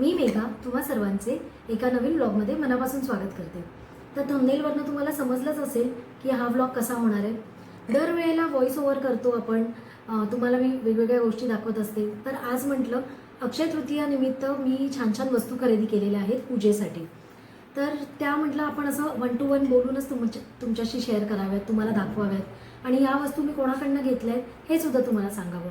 मी मेघा तुम्हा सर्वांचे एका नवीन ब्लॉगमध्ये मनापासून स्वागत करते. तर थंबनेलवरनं तुम्हाला समजलंच असेल की हा ब्लॉग कसा होणार आहे. दरवेळेला व्हॉइस ओव्हर करतो आपण. तुम्हाला मी वेगवेगळ्या गोष्टी दाखवत असते. तर आज म्हटलं अक्षय तृतीयानिमित्त मी छान छान वस्तू खरेदी केलेल्या आहेत पूजेसाठी. तर त्या म्हटलं आपण असं वन टू वन बोलूनच तुमच्या तुमच्याशी शेअर कराव्यात तुम्हाला दाखवाव्यात. आणि या वस्तू मी कोणाकडनं घेतल्या आहेत हे सुद्धा तुम्हाला सांगावं.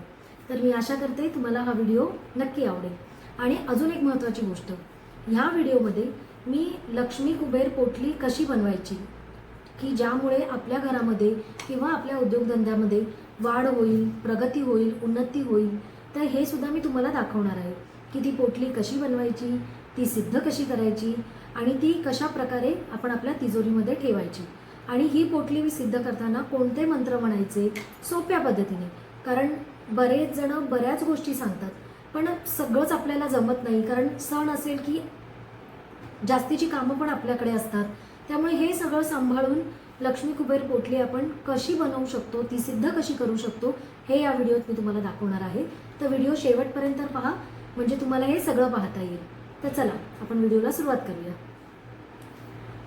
तर मी आशा करते तुम्हाला हा व्हिडिओ नक्की आवडेल. आणि अजून एक महत्त्वाची गोष्ट ह्या व्हिडिओमध्ये मी लक्ष्मी कुबेर पोटली कशी बनवायची? की ज्यामुळे आपल्या घरामध्ये किंवा आपल्या उद्योगधंद्यामध्ये वाढ होईल प्रगती होईल उन्नती होईल तर हे सुद्धा मी तुम्हाला दाखवणार आहे की ती पोटली कशी बनवायची ती सिद्ध कशी करायची आणि ती कशा प्रकारे आपण आपल्या तिजोरीमध्ये ठेवायची. आणि ही पोटली मी सिद्ध करताना कोणते मंत्र म्हणायचे? सोप्या पद्धतीने. कारण बरेच जण बऱ्याच गोष्टी सांगतात. पण सगळंच आपल्याला जमत नाही. कारण सण असेल की जास्तीची कामं पण आपल्याकडे असतात. त्यामुळे हे सगळं सांभाळून लक्ष्मी कुबेर पोटली आपण कशी बनवू शकतो ती सिद्ध कशी करू शकतो हे या व्हिडिओत मी तुम्हाला दाखवणार आहे. तर व्हिडिओ शेवटपर्यंत पहा म्हणजे तुम्हाला हे सगळं पाहता येईल. तर चला आपण व्हिडिओला सुरुवात करूया.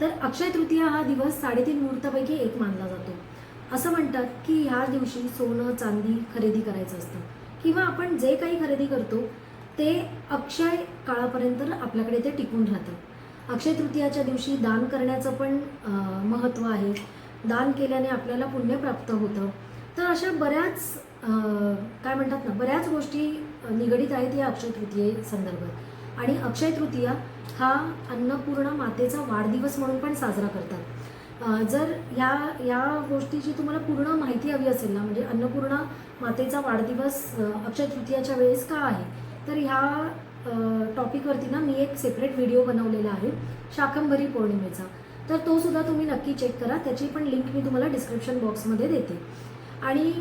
तर अक्षय तृतीया हा दिवस साडेतीन मुहूर्तापैकी एक मानला जातो. असं म्हणतात की ह्या दिवशी सोनं चांदी खरेदी करायचं असतं. किंवा आपण जे काही खरेदी करतो ते अक्षय काळापर्यंत आपल्याकडे ते टिकून राहतं. अक्षय तृतीयाच्या दिवशी दान करण्याचं पण महत्त्व आहे. दान केल्याने आपल्याला पुण्य प्राप्त होतं. तर अशा बऱ्याच काय म्हणतात ना बऱ्याच गोष्टी निगडीत आहेत या अक्षय तृतीये संदर्भात. आणि अक्षय तृतीया हा अन्नपूर्णा मातेचा वाढदिवस म्हणून पण साजरा करतात. जर या या गोष्टीची तुम्हाला पूर्ण माहिती हवी असेल ना म्हणजे अन्नपूर्णा मातेचा वाढदिवस अक्षय तृतीयाच्या वेळेस का आहे? तर ह्या टॉपिकवरती ना मी एक सेपरेट व्हिडिओ बनवलेला आहे शाकंभरी पौर्णिमेचा. तर तो सुद्धा तुम्ही नक्की चेक करा त्याची पण लिंक मी तुम्हाला डिस्क्रिप्शन बॉक्समध्ये देते. आणि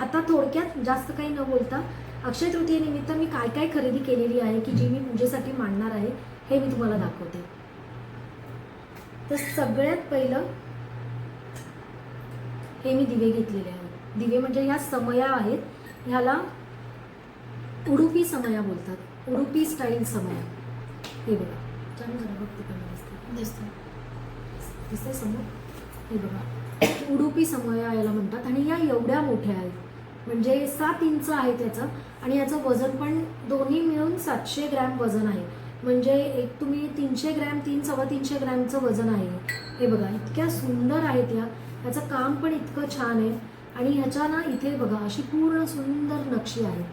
आता थोडक्यात जास्त काही न बोलता अक्षय तृतीयेनिमित्त मी काय काय खरेदी केलेली आहे की जी मी पूजेसाठी मांडणार आहे हे मी तुम्हाला दाखवते. तर सगळ्यात पहिलं हे मी दिवे घेतलेले आहेत. दिवे म्हणजे ह्या समया आहेत. ह्याला उडुपी समया बोलतात. उडुपी स्टाईल समया. हे बघा. छान जरा बघते व्यवस्थित. दिसतं दिसते समोर? हे बघा. उडुपी समया याला म्हणतात आणि या एवढ्या मोठ्या आहेत. म्हणजे सात इंच आहे त्याचं आणि याचं वजन पण दोन्ही मिळून सातशे ग्रॅम वजन आहे. म्हणजे एक तुम्ही तीनशे ग्रॅम तीन सव्वा तीनशे ग्रॅमचं वजन आहे. हे बघा इतक्या सुंदर आहेत या. ह्याचं काम पण इतकं छान आहे. आणि ह्याच्या ना इथे बघा अशी पूर्ण सुंदर नक्षी आहे.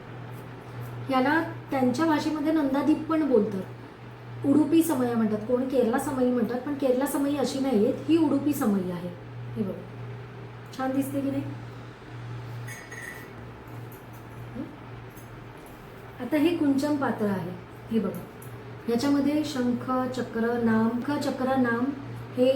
ह्याला त्यांच्या भाषेमध्ये नंदादीप पण बोलतात. उडुपी समया म्हणतात. कोण? केरला समयी म्हणतात. पण केरला समयी अशी नाही आहेत ही उडुपी समयी आहे. हे बघ. छान दिसते की नाही? आता हे कुंचम पात्र आहे. हे बघा. ह्याच्यामध्ये शंख चक्र नाम ख चक्र नाम हे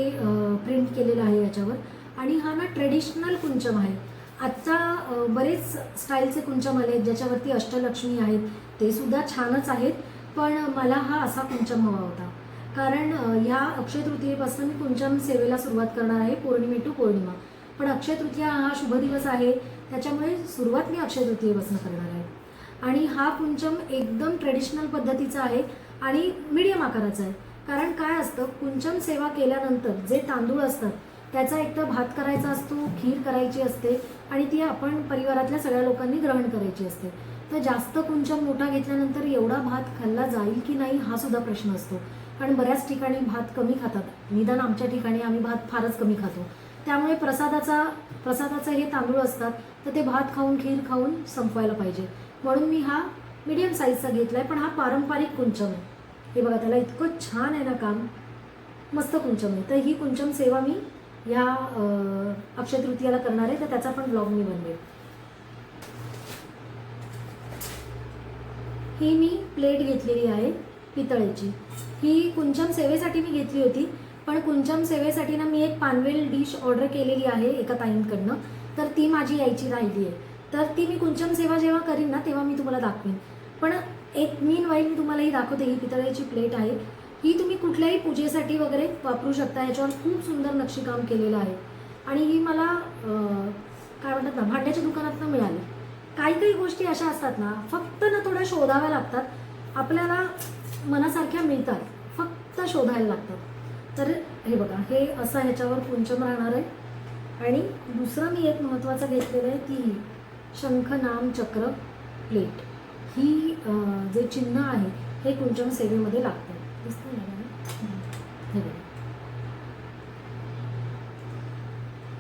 प्रिंट केलेलं आहे याच्यावर. आणि हा ना ट्रेडिशनल कुंचम आहे. आजचा बरेच स्टाईलचे कुंचम आले आहेत ज्याच्यावरती अष्टलक्ष्मी आहेत ते सुद्धा छानच आहेत. पण मला हा असा कुंचम हवा होता. कारण ह्या अक्षय तृतीयेपासून मी कुंचम सेवेला सुरुवात करणार आहे पौर्णिमे टू पौर्णिमा. पण अक्षय तृतीया हा शुभ दिवस आहे त्याच्यामुळे सुरुवात मी अक्षय तृतीयेपासून करणार आहे. आणि हा कुंचम एकदम ट्रेडिशनल पद्धतीचा आहे. आणि मीडियम आकाराचा आहे. कारण काय असतं कुंचम सेवा केल्यानंतर जे तांदूळ असतात त्याचा एक तर भात करायचा असतो खीर करायची असते आणि ती आपण परिवारातल्या सगळ्या लोकांनी ग्रहण करायची असते. तर जास्त कुंचम मोठा घेतल्यानंतर एवढा भात खाल्ला जाईल की नाही हा सुद्धा प्रश्न असतो. कारण बऱ्याच ठिकाणी भात कमी खातात. निदान आमच्या ठिकाणी आम्ही भात फारच कमी खातो. त्यामुळे प्रसादाचा प्रसादाचे हे तांदूळ असतात तर ते भात खाऊन खीर खाऊन संपवायला पाहिजे. म्हणून मी हा मीडियम साईजचा घेतला आहे पण हा पारंपरिक कुंचम आहे. हे बघा त्याला इतकं छान आहे ना काम. मस्त कुंचम आहे. तर ही कुंचम सेवा मी या अक्षय तृतीयाला करणार आहे. तर त्याचा पण ब्लॉग मी बनवेल. ही मी प्लेट घेतलेली आहे पितळेची. ही कुंचम सेवेसाठी मी घेतली होती पण कुंचम सेवेसाठी ना मी एक पानवेल डिश ऑर्डर केलेली आहे एका ताईंकडनं. तर ती माझी यायची राहिली आहे. तर ती मी कुंचम सेवा जेव्हा करीन ना तेव्हा मी तुम्हाला दाखवेन. पण एक मीन वाईल मी तुम्हाला ही दाखवते ही पितळेची प्लेट आहे. ही तुम्ही कुठल्याही पूजेसाठी वगैरे वापरू शकता. याच्यावर खूप सुंदर नक्षीकाम केलेलं आहे. आणि ही मला काय म्हणतात ना भांड्याच्या दुकानातनं मिळाली. काही काही गोष्टी अशा असतात ना फक्त ना थोड्या शोधाव्या लागतात. आपल्याला मनासारख्या मिळतात. फक्त शोधायला लागतात. तर हे बघा हे असं ह्याच्यावर पुंचम राहणार आहे. आणि दुसरं मी एक महत्त्वाचं घेतलेलं आहे ती शंख नाम चक्र प्लेट ही जे चिन्ह आहे हे कुंचन सेवेमध्ये लागतं. दिसतं ना हे बघा.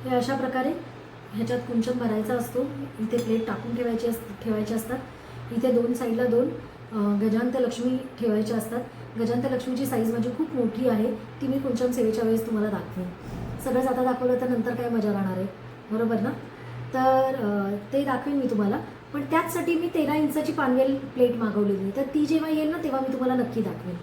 हे अशा प्रकारे ह्याच्यात कुंचन भरायचा असतो. इथे प्लेट टाकून ठेवायची अस ठेवायचे असतात. इथे दोन साईडला दोन गजांत लक्ष्मी ठेवायच्या असतात. गजांत लक्ष्मीची साईज माझी खूप मोठी आहे. ती मी कुंचन सेवेच्या वेळेस तुम्हाला दाखवेन. सगळंच आता दाखवलं तर नंतर काय मजा राहणार आहे. बरोबर ना? तर ते दाखवेन मी तुम्हाला. पण त्याचसाठी मी तेरा इंचाची पानवेल प्लेट मागवलेली आहे. तर ती जेव्हा येईल ना तेव्हा मी तुम्हाला नक्की दाखवेन.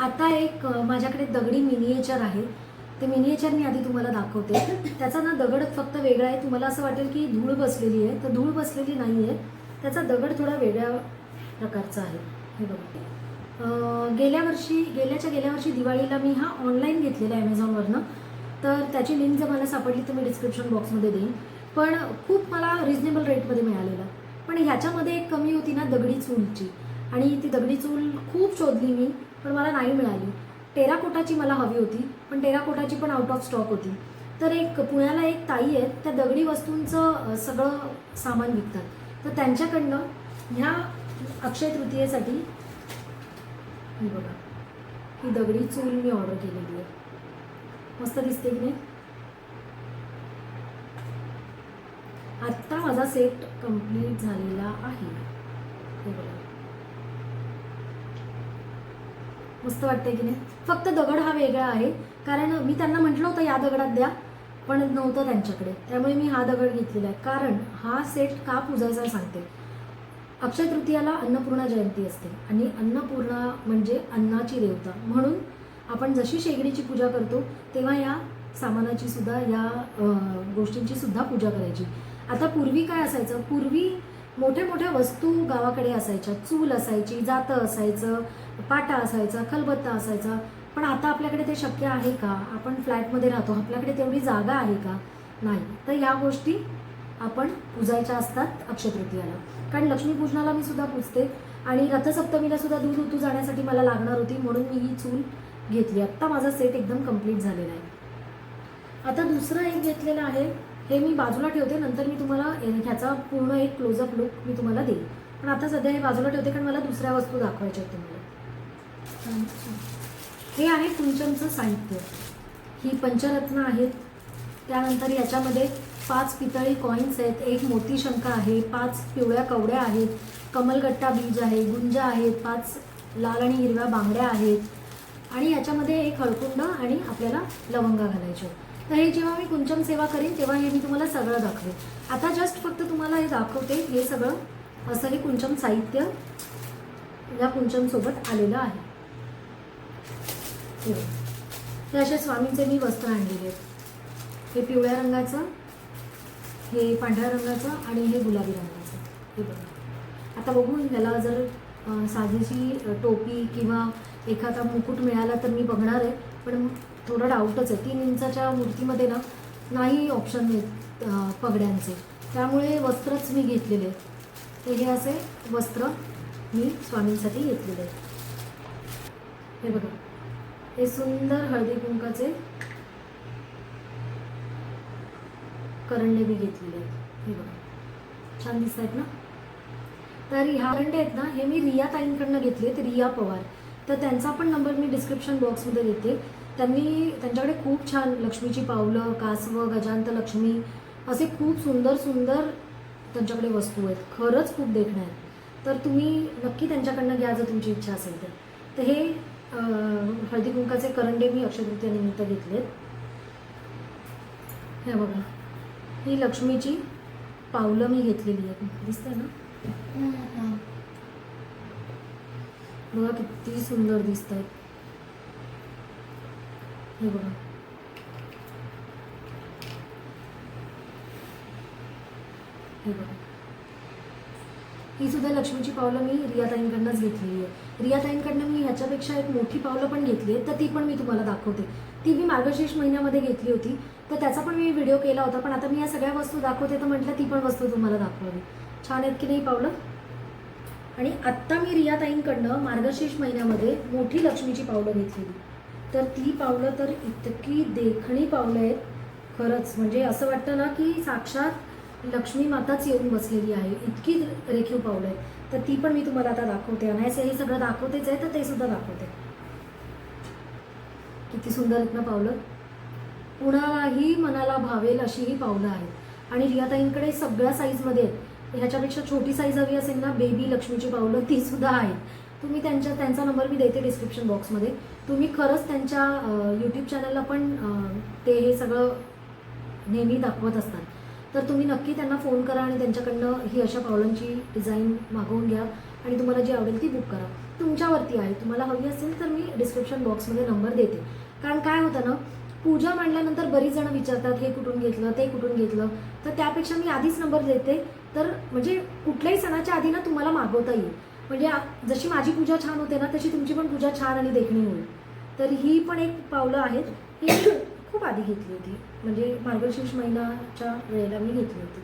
आता एक माझ्याकडे दगडी मिनिएचर आहे. ते मिनिएचर मी आधी तुम्हाला दाखवते. त्याचा ना दगड फक्त वेगळा आहे. तुम्हाला असं वाटेल की धूळ बसलेली आहे. तर धूळ बसलेली नाही आहे त्याचा दगड थोडा वेगळ्या प्रकारचा आहे. हे बघा. गेल्या वर्षी गेल्याच्या गेल्या वर्षी दिवाळीला मी हा ऑनलाईन घेतलेला आहे ॲमेझॉनवरनं तर त्याची लिंक जर मला सापडली तर मी डिस्क्रिप्शन बॉक्समध्ये देईन. पण खूप मला रिजनेबल रेटमध्ये मिळालेला. पण ह्याच्यामध्ये एक कमी होती ना दगडी चूलची. आणि ती दगडी चूल खूप शोधली मी पण मला नाही मिळाली. टेराकोटाची मला हवी होती पण टेराकोटाची पण आउट ऑफ स्टॉक होती. तर एक पुण्याला एक ताई आहेत त्या दगडी वस्तूंचं सगळं सामान विकतात. तर त्यांच्याकडनं ह्या अक्षय तृतीयेसाठी ही बघा. ही दगडी चूल मी ऑर्डर केलेली आहे. मस्त दिसते की नाही? आत्ता माझा सेट कंप्लीट झालेला आहे. हे बघा. मस्त वाटतंय की नाही? फक्त दगड हा वेगळा आहे. कारण मी त्यांना म्हटलं होतं या दगडात द्या. पण नव्हतं त्यांच्याकडे. त्यामुळे मी हा दगड घेतलेला आहे. कारण हा सेट का पुजायचा सांगते. अक्षय तृतीयाला अन्नपूर्णा जयंती असते आणि अन्नपूर्णा म्हणजे अन्नाची देवता. म्हणून आपण जशी शेगडीची पूजा करतो तेव्हा या सामानाची सुद्धा या गोष्टींची सुद्धा पूजा करायची. आता पूर्वी काय असायचं? पूर्वी मोठ्या मोठ्या वस्तू गावाकडे असायच्या. चूल असायची जातं असायचं पाटा असायचा खलबत्ता असायचा. पण आता आपल्याकडे ते शक्य आहे का? आपण फ्लॅटमध्ये राहतो. आपल्याकडे तेवढी जागा आहे का? नाही. तर या गोष्टी आपण पूजायच्या असतात अक्षतृतीयाला कारण लक्ष्मीपूजनाला मी सुद्धा पूजते आणि रथसप्तमीला सुद्धा दूध उतू जाण्यासाठी मला लागणार होती म्हणून मी ही चूल घेतली. आत्ता माझा सेट एकदम कंप्लीट झालेला आहे. आता दुसरं एक घेतलेलं आहे हे मी बाजूला ठेवते नंतर मी तुम्हाला ए- ह्याचा पूर्ण एक क्लोजअप लुक मी तुम्हाला देईन. पण आता सध्या हे बाजूला ठेवते कारण मला दुसऱ्या वस्तू दाखवायच्या आहेत तुम्हाला. हे आहे कुंचनचं साहित्य. ही पंचरत्न आहेत. त्यानंतर याच्यामध्ये पाच पितळी कॉईन्स आहेत. एक मोती शंख आहे पाच पिवळ्या कवड्या आहेत कमलगट्टा बीज आहे गुंज आहेत पाच लाल आणि हिरव्या बांगड्या आहेत. आणि याच्यामध्ये एक हळकुंड आणि आपल्याला लवंगा घालायचे तर हे जेव्हा मी कुंचम सेवा करीन तेव्हा हे मी तुम्हाला सगळं दाखवेन. आता जस्ट फक्त तुम्हाला हे दाखवते हे सगळं असं हे कुंचम साहित्य या कुंचमसोबत आलेलं आहे. हे हे असे स्वामींचे मी वस्त्र आणलेले आहेत. हे पिवळ्या रंगाचं हे पांढऱ्या रंगाचं आणि हे गुलाबी रंगाचं. हे बघा. आता बघू याला जर साधीशी साधीची टोपी किंवा एखादा मुकुट मिळाला तर मी बघणार आहे. पण थोडं डाऊटच आहे. तीन इंचाच्या मूर्तीमध्ये ना नाही ऑप्शन आहेत पगड्यांचे. त्यामुळे वस्त्रच मी घेतलेले. आहेत तर हे असे वस्त्र मी स्वामींसाठी घेतलेले हे बघा. हे सुंदर हळदी कुंकाचे करंडे मी घेतलेले आहेत. हे बघा. छान दिसत आहेत ना? तर ह्या करंडे आहेत ना हे मी रिया ताईंकडनं घेतले आहेत रिया पवार. तर त्यांचा पण नंबर मी डिस्क्रिप्शन बॉक्समध्ये देते. त्यांनी त्यांच्याकडे खूप छान लक्ष्मीची पावलं कासव गजांत लक्ष्मी असे खूप सुंदर सुंदर त्यांच्याकडे वस्तू आहेत. खरंच खूप देखणं आहेत. तर तुम्ही नक्की त्यांच्याकडनं घ्या जर तुमची इच्छा असेल तर. तर हे हळदी कुंकाचे करंडे मी अक्षयतृतीयानिमित्त घेतलेत. हे बघा. ही लक्ष्मीची पावलं मी घेतलेली आहेत. दिसतंय ना? बघा किती सुंदर दिसत आहेत हे बघा. हे बघा. ही सुद्धा लक्ष्मीची पावलं मी रियाताईंकडनंच घेतलेली आहे. रियाताईंकडनं मी ह्याच्यापेक्षा एक मोठी पावलं पण घेतली आहे तर ती पण मी तुम्हाला दाखवते. ती मी मार्गशीर्ष महिन्यामध्ये घेतली होती. तर त्याचा पण मी व्हिडिओ केला होता पण आता मी या सगळ्या वस्तू दाखवते तर म्हटलं ती पण वस्तू तुम्हाला दाखवावी छान आहेत की नाही पावलं? आणि आत्ता मी रियाताईंकडनं मार्गशीर्ष महिन्यामध्ये मोठी लक्ष्मीची पावलं घेतलेली. तर ती पावलं तर इतकी देखणी पावलं आहेत. खरंच म्हणजे असं वाटतं ना की साक्षात लक्ष्मी माताच येऊन बसलेली आहे. इतकी रेखीव पावलं आहेत. तर ती पण मी तुम्हाला आता दाखवते. अनायसे हे सगळं दाखवतेच आहे तर ते सुद्धा दाखवते. किती सुंदर आहेत ना पावलं. कुणालाही मनाला भावेल अशी ही पावलं आहेत. आणि रियाताईंकडे सगळ्या साईजमध्ये आहेत. ह्याच्यापेक्षा छोटी साईज हवी असेल ना बेबी लक्ष्मीची पावलं ती सुद्धा आहेत. तुम्ही त्यांच्या त्यांचा नंबर मी देते डिस्क्रिप्शन बॉक्समध्ये तुम्ही खरंच त्यांच्या यूट्यूब चॅनलला पण ते हे सगळं नेहमी दाखवत असतात. तर तुम्ही नक्की त्यांना फोन करा आणि त्यांच्याकडनं ही अशा पावलांची डिझाईन मागवून घ्या आणि तुम्हाला जी आवडेल ती बुक करा. तुमच्यावरती आहे. तुम्हाला हवी असेल तर मी डिस्क्रिप्शन बॉक्समध्ये नंबर देते. कारण काय होतं ना पूजा मांडल्यानंतर बरीच जण विचारतात हे कुठून घेतलं ते कुठून घेतलं? तर त्यापेक्षा मी आधीच नंबर देते. तर म्हणजे कुठल्याही सणाच्या आधी ना तुम्हाला मागवता येईल. म्हणजे आ- जशी माझी पूजा छान होते ना तशी तुमची पण पूजा छान आणि देखणी होईल. तर ही पण एक पावलं आहेत. ही खूप आधी घेतली होती. म्हणजे मार्गशीर्ष महिन्याच्या वेळेला मी घेतली होती.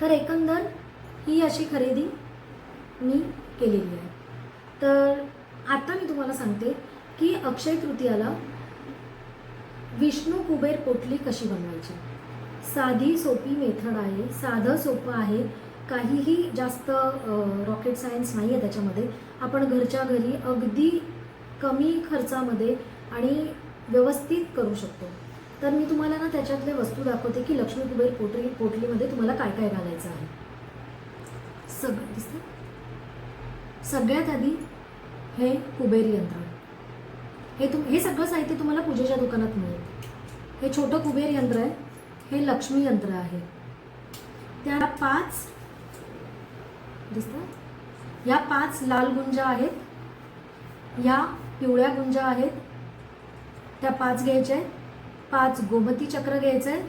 तर एकंदर ही अशी खरेदी मी केलेली आहे. तर आता मी तुम्हाला सांगते की अक्षय तृतीयाला विष्णू कुबेर पोटली कशी बनवायची? साधी सोपी मेथड आहे साधं सोपं आहे काहीही जास्त रॉकेट सायन्स नाही आहे त्याच्यामध्ये. आपण घरच्या घरी अगदी कमी खर्चामध्ये आणि व्यवस्थित करू शकतो. तर मी तुम्हाला ना त्याच्यातले वस्तू दाखवते की लक्ष्मी कुबेर पोटली पोटलीमध्ये तुम्हाला काय काय घालायचं आहे. सग दिसतं सगळ्यात आधी हे कुबेर यंत्र. हे तुम हे सगळं साहित्य तुम्हाला पूजेच्या दुकानात मिळेल. हे छोटं कुबेर यंत्र आहे. हे लक्ष्मी यंत्र आहे. त्या पाच दिसतात या पाच लाल गुंजा आहेत. या पिवळ्या गुंजा आहेत. त्या पाच घ्यायच्या आहेत. पाच गोमती चक्र घ्यायचं आहे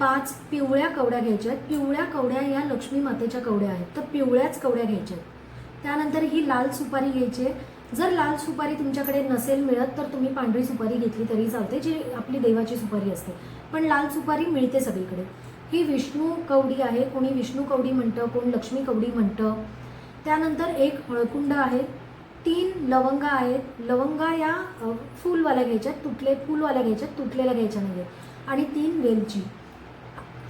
पाच पिवळ्या कवड्या घ्यायच्या आहेत. पिवळ्या कवड्या या लक्ष्मी मातेच्या कवड्या आहेत. तर पिवळ्याच कवड्या घ्यायच्या आहेत. त्यानंतर ही लाल सुपारी घ्यायची आहे. जर लाल सुपारी तुमच्याकडे नसेल मिळत तर तुम्ही पांढरी सुपारी घेतली तरी चालते जी आपली देवाची सुपारी असते. पण लाल सुपारी मिळते सगळीकडे. ही विष्णू कवडी आहे. कोणी विष्णू कवडी म्हणतं कोण लक्ष्मी कवडी म्हणतं. त्यानंतर एक हळकुंड आहे. तीन लवंगा आहेत. लवंगा या फूलवाल्या फुलवाल्या तुटले फुलवाल्या घ्यायच्यात तुटलेल्या घ्यायच्या नाही आहेत आणि तीन वेलची.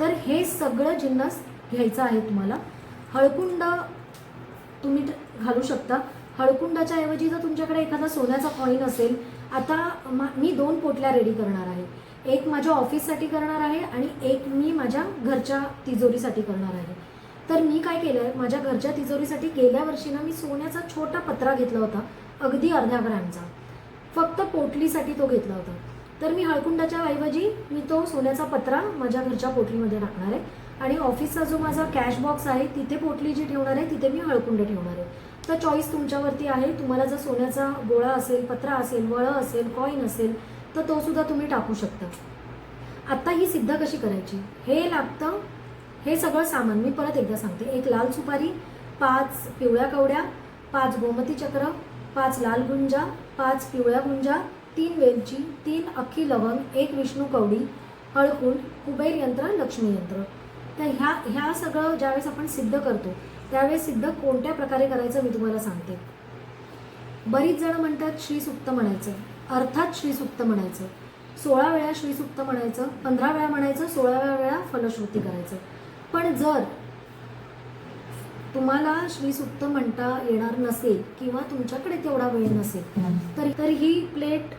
तर हे सगळं जिन्नस घ्यायचं आहे तुम्हाला. हळकुंड तुम्ही घालू शकता. हळकुंडाच्या ऐवजी जर तुमच्याकडे एखादा सोन्याचा कॉईन असेल आता मी दोन पोटल्या रेडी करणार आहे. एक माझ्या ऑफिससाठी करणार आहे आणि एक मी माझ्या घरच्या तिजोरीसाठी करणार आहे. तर मी काय केलं आहे माझ्या घरच्या तिजोरीसाठी गेल्या वर्षी ना मी सोन्याचा छोटा पत्रा घेतला होता अगदी अर्ध्या ग्रॅमचा. फक्त पोटलीसाठी तो घेतला होता. तर मी हळकुंडाच्या ऐवजी मी तो सोन्याचा पत्रा माझ्या घरच्या पोटलीमध्ये टाकणार आहे. आणि ऑफिसचा जो माझा कॅश बॉक्स आहे तिथे पोटली जी ठेवणार आहे तिथे मी हळकुंड ठेवणार आहे. तर चॉईस तुमच्यावरती आहे. तुम्हाला जर सोन्याचा गोळा असेल पत्रा असेल वळं असेल कॉईन असेल तर तो सुद्धा तुम्ही टाकू शकता. आत्ता ही सिद्ध कशी करायची? हे लागतं हे सगळं सामान मी परत एकदा सांगते. एक लाल सुपारी पाच पिवळ्या कवड्या पाच गोमती चक्र पाच लाल गुंजा पाच पिवळ्या गुंजा तीन वेलची तीन अख्खी लवंग एक विष्णू कवडी हळकुंड कुबेर यंत्र लक्ष्मी यंत्र. तर ह्या ह्या सगळं ज्यावेळेस आपण सिद्ध करतो त्यावेळेस सिद्ध कोणत्या प्रकारे करायचं मी तुम्हाला सांगते. बरीच जण म्हणतात श्रीसुक्त म्हणायचं अर्थात श्रीसुक्त म्हणायचं. सोळा वेळा श्रीसुक्त म्हणायचं पंधरा वेळा म्हणायचं सोळाव्या वेळा फलश्रुती करायचं. पण जर तुम्हाला श्रीसुक्त म्हणता येणार नसेल किंवा तुमच्याकडे तेवढा वेळ नसेल तर तर ही प्लेट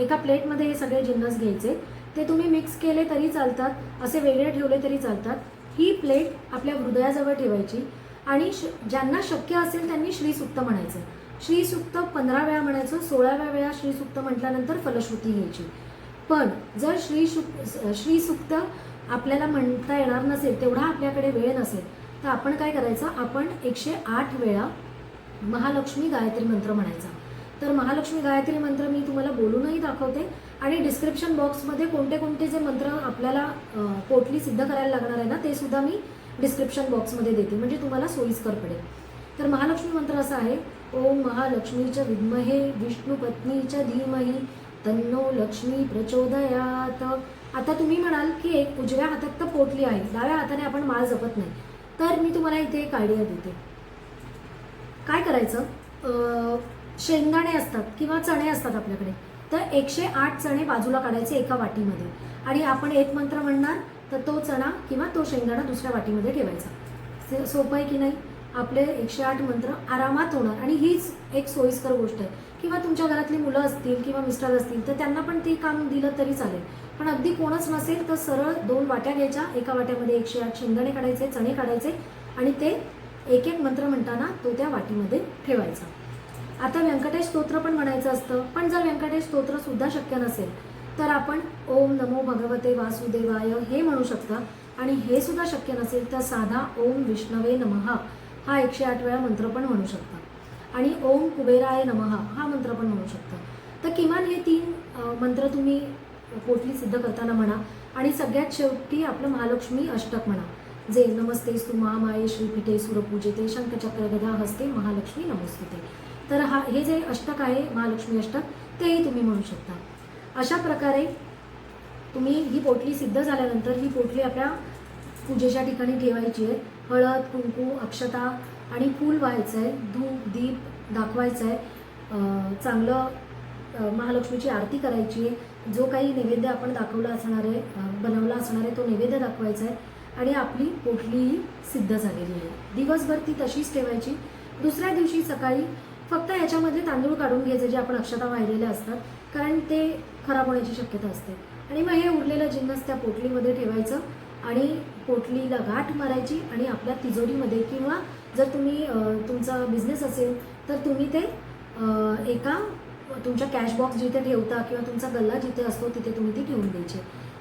एका प्लेटमध्ये हे सगळे जिन्नस घ्यायचे. ते तुम्ही मिक्स केले तरी चालतात असे वेगळे ठेवले तरी चालतात. ही प्लेट आपल्या हृदयाजवळ ठेवायची आणि श ज्यांना शक्य असेल त्यांनी श्रीसुक्त म्हणायचं. श्रीसुक्त पंधरा वेळा म्हणायचं सोळाव्या वेळा श्रीसुक्त म्हटल्यानंतर फलश्रुती घ्यायची. पण जर श्री श्रीसुक्त आपल्याला म्हणता येणार नसेल तेवढा आपल्याकडे वेळ नसेल तर आपण काय करायचं आपण एकशे आठ वेळा महालक्ष्मी गायत्री मंत्र म्हणायचा. तर महालक्ष्मी गायत्री मंत्र मी तुम्हाला बोलूनही दाखवते. आणि डिस्क्रिप्शन बॉक्समध्ये कोणते कोणते जे मंत्र आपल्याला पोटली सिद्ध करायला लागणार आहे ना ते सुद्धा मी डिस्क्रिप्शन बॉक्समध्ये देते. म्हणजे तुम्हाला सोयीस्कर पडेल. तर महालक्ष्मी मंत्र असा आहे ओम महालक्ष्मीच्या विद्महे विष्णू पत्नीच्या धीमही तन्नो लक्ष्मी प्रचोदयात. आता तुम्ही म्हणाल की एक उजव्या हातात तर पोटली आहे डाव्या हाताने आपण माळ जपत नाही. तर मी तुम्हाला इथे एक आयडिया देते. काय करायचं? शेंगदाणे असतात किंवा चणे असतात आपल्याकडे. तर एकशे आठ चणे बाजूला काढायचे एका वाटीमध्ये. आणि आपण एक मंत्र म्हणणार तर तो चणा किंवा तो शेंगदाणा दुसऱ्या वाटीमध्ये ठेवायचा. सोपं आहे की नाही? आपले एकशे आठ मंत्र आरामात होणार. आणि हीच एक सोयीस्कर गोष्ट आहे. किंवा तुमच्या घरातली मुलं असतील किंवा मिस्टर असतील तर त्यांना पण ते काम दिलं तरी चालेल. पण अगदी कोणच नसेल तर सरळ दोन वाट्या घ्यायच्या. एका वाट्यामध्ये एकशे आठ शेंगदाणे काढायचे चणे काढायचे. आणि ते एक एक मंत्र म्हणताना तो त्या वाटीमध्ये ठेवायचा. आता व्यंकटेश स्तोत्र पण म्हणायचं असतं पण जर व्यंकटेश स्तोत्र सुद्धा शक्य नसेल तर आपण ओम नमो भगवते वासुदेवाय हे म्हणू शकता. आणि हे सुद्धा शक्य नसेल तर साधा ओम विष्णवे नमः हा एकशे आठ वेळा मंत्र पण म्हणू शकता. आणि ओम कुबेराय नमः हा मंत्र पण म्हणू शकता. तर किमान हे तीन मंत्र तुम्ही पोटली सिद्ध करताना म्हणा आणि सगळ्यात शेवटी आपलं महालक्ष्मी अष्टक म्हणा. जे नमस्ते स्तु महामाये श्रीपीठे सुरपूजेते शंखचक्र गदा हस्ते महालक्ष्मी नमस्ते तर हा हे जे अष्टक आहे महालक्ष्मी अष्टक तेही तुम्ही म्हणू शकता. अशा प्रकारे तुम्ही ही पोटली सिद्ध झाल्यानंतर ही पोटली आपल्या पूजेच्या ठिकाणी ठेवायची आहे. हळद कुंकू अक्षता आणि फूल व्हायचं आहे धूप दीप दाखवायचं आहे चांगलं महालक्ष्मीची आरती करायची आहे. जो काही नैवेद्य आपण दाखवला असणार आहे बनवला असणार आहे तो नैवेद्य दाखवायचा आहे आणि आपली पोटलीही सिद्ध झालेली आहे. दिवसभर ती तशीच ठेवायची. दुसऱ्या दिवशी सकाळी फक्त याच्यामध्ये तांदूळ काढून घ्यायचे जे आपण अक्षता वाहिलेले असतात कारण ते खराब होण्याची शक्यता असते. आणि मग हे उरलेलं जिन्नस त्या पोटलीमध्ये ठेवायचं आणि पोटलीला गाठ मारायची आणि आपल्या तिजोरीमध्ये किंवा जर तुम्ही तुमचा बिझनेस असेल तर तुम्ही ते एका तुमच्या कॅश बॉक्स जिथे ठेवता किंवा तुमचा गल्ला जिथे असतो तिथे तुम्ही ती ठेवून द्यायची.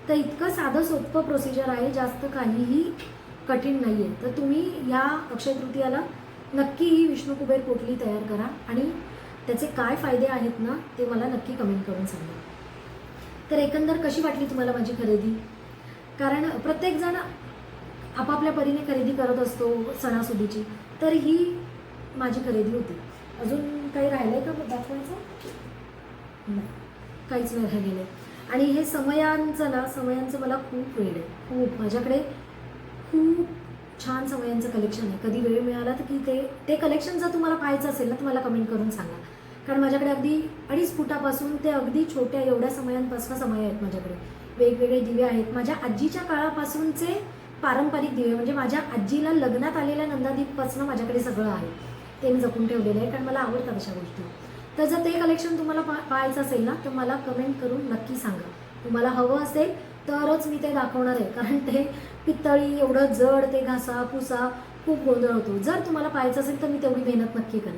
तर इतकं साधं सोपं प्रोसिजर आहे जास्त काहीही कठीण नाही आहे तर तुम्ही या अक्षय तृतीयाला नक्की ही विष्णू कुबेर पोटली तयार करा आणि त्याचे काय फायदे आहेत ना ते मला नक्की कमेंट करून सांगा. तर एकंदर कशी वाटली तुम्हाला माझी खरेदी? कारण प्रत्येकजण आपापल्या परीने खरेदी करत असतो सणासुदीची तर ही माझी खरेदी होती. अजून काही राहिलं आहे का दाखवायचं? नाही काहीच नाही राहिलेलं. आहे आणि हे समयांचं ना समयांचं मला खूप वेळ आहे. खूप माझ्याकडे खूप छान समयांचं कलेक्शन आहे. कधी वेळ मिळाला तर की ते ते कलेक्शन जर तुम्हाला पाहायचं असेल ना तर मला कमेंट करून सांगा. कारण माझ्याकडे अगदी अडीच फुटापासून ते अगदी छोट्या एवढ्या समयांपासून समय आहेत माझ्याकडे. वेगवेगळे दिवे आहेत. माझ्या आजीच्या काळापासूनचे पारंपरिक दिवे म्हणजे माझ्या आजीला लग्नात आलेल्या नंदादीपपासून माझ्याकडे सगळं आहे. ते मी जपून ठेवलेलं आहे कारण मला आवडतात अशा गोष्टी. तर जर ते कलेक्शन तुम्हाला पा पाहायचं असेल ना तर मला कमेंट करून नक्की सांगा. तुम्हाला हवं असेल तरच मी ते दाखवणार आहे. कारण ते पितळी एवढं जड ते घासा पुसा खूप गोंधळ होतो. जर तुम्हाला पाहायचं असेल तर मी तेवढी मेहनत नक्की करेन.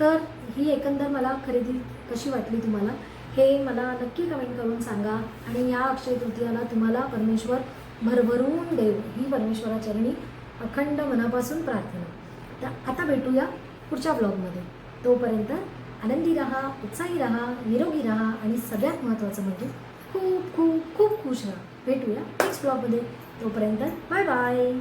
तर ही एकंदर मला खरेदी कशी वाटली तुम्हाला हे मला नक्की कमेंट करून सांगा आणि या अक्षय तृतीयाला तुम्हाला परमेश्वर भरभरून देव ही परमेश्वराचरणी अखंड मनापासून प्रार्थना. तर आता भेटूया पुढच्या ब्लॉगमध्ये तोपर्यंत आनंदी रहा उत्साही रहा निरोगी रहा आणि सगळ्यात महत्त्वाचं म्हणजे खूप खूप खूप खुश राहा. भेटूया नेक्स्ट ब्लॉगमध्ये तोपर्यंत बाय बाय